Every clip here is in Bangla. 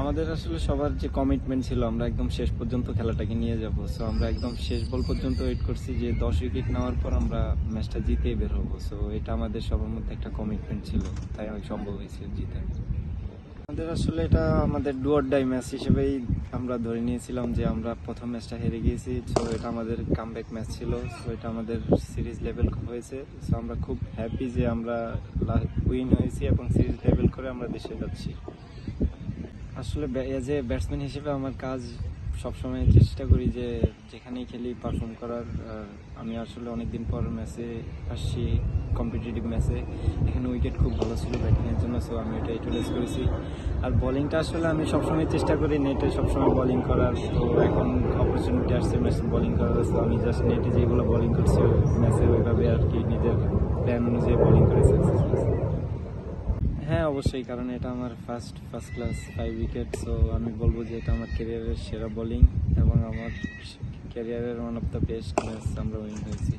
আমাদের আসলে সবার যে কমিটমেন্ট ছিল, আমরা একদম শেষ পর্যন্ত খেলাটাকে নিয়ে যাব। সো আমরা একদম শেষ বল পর্যন্ত ওয়েট করছি যে দশ উইকেট নেওয়ার পর আমরা ম্যাচটা জিতেই বের হব। সো এটা আমাদের সবার মধ্যে একটা কমিটমেন্ট ছিল। তাই অনেক সম্ভব হয়েছে জিতে। আমাদের আসলে এটা আমাদের ডুয়ার ডাই ম্যাচ হিসেবেই আমরা ধরে নিয়েছিলাম যে আমরা প্রথম ম্যাচটা হেরে গিয়েছি। সো এটা আমাদের কামব্যাক ম্যাচ ছিল। সো এটা আমাদের সিরিজ লেভেল হয়েছে। সো আমরা খুব হ্যাপি যে আমরা উইন হয়েছি এবং সিরিজ লেভেল করে আমরা দেশে যাচ্ছি। আসলে এজ এ ব্যাটসম্যান হিসেবে আমার কাজ সবসময় চেষ্টা করি যে যেখানেই খেলি পারফর্ম করার। আমি আসলে অনেকদিন পর ম্যাচে আসছি কম্পিটিটিভ ম্যাচে এখানে উইকেট খুব ভালো ছিল ব্যাটিংয়ের জন্য সো আমি এটা ইউটিলাইজ করেছি। আর বোলিংটা আসলে আমি সবসময় চেষ্টা করি নেটে সবসময় বোলিং করার। তো এখন অপরচুনিটি আসছে ম্যাচে বোলিং করার তো আমি জাস্ট নেটে যেগুলো বোলিং করছি ম্যাচে ওইভাবে আর কি নিজের প্ল্যান অনুযায়ী বলিং করে সাকসেস হয়েছে হ্যাঁ অবশ্যই, কারণ এটা আমার first first class five wicket so আমি বলব যে এটা আমার ক্যারিয়ারের সেরা বোলিং এবং আমার ক্যারিয়ারের one of the best match আমরা উইন হয়েছি।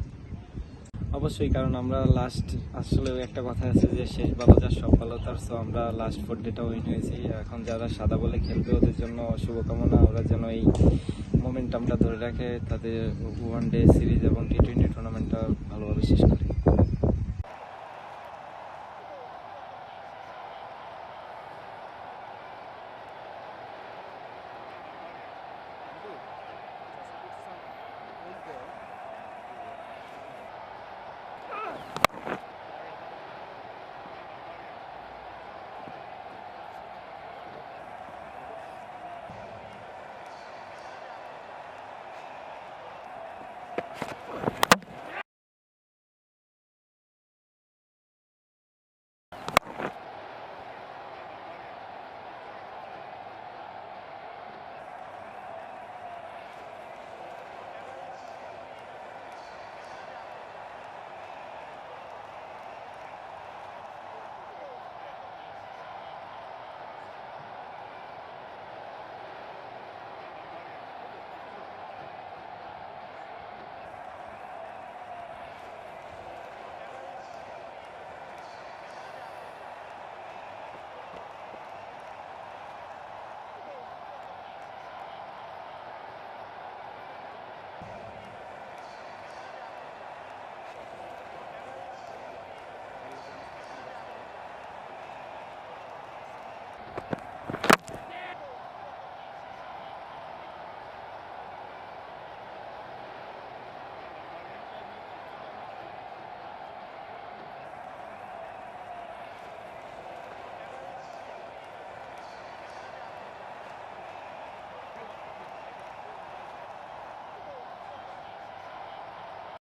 অবশ্যই, কারণ আমরা লাস্ট আসলে একটা কথা আছে যে শেষ ভালো যার সব ভালো তার সো আমরা লাস্ট ফোর ডেটা উইন হয়েছি। এখন যারা সাদা বলে খেলবে, ওদের জন্য শুভকামনা। ওরা যেন এই মোমেন্টামটা ধরে রাখে, তাদের ওয়ান ডে সিরিজ এবং টি টোয়েন্টি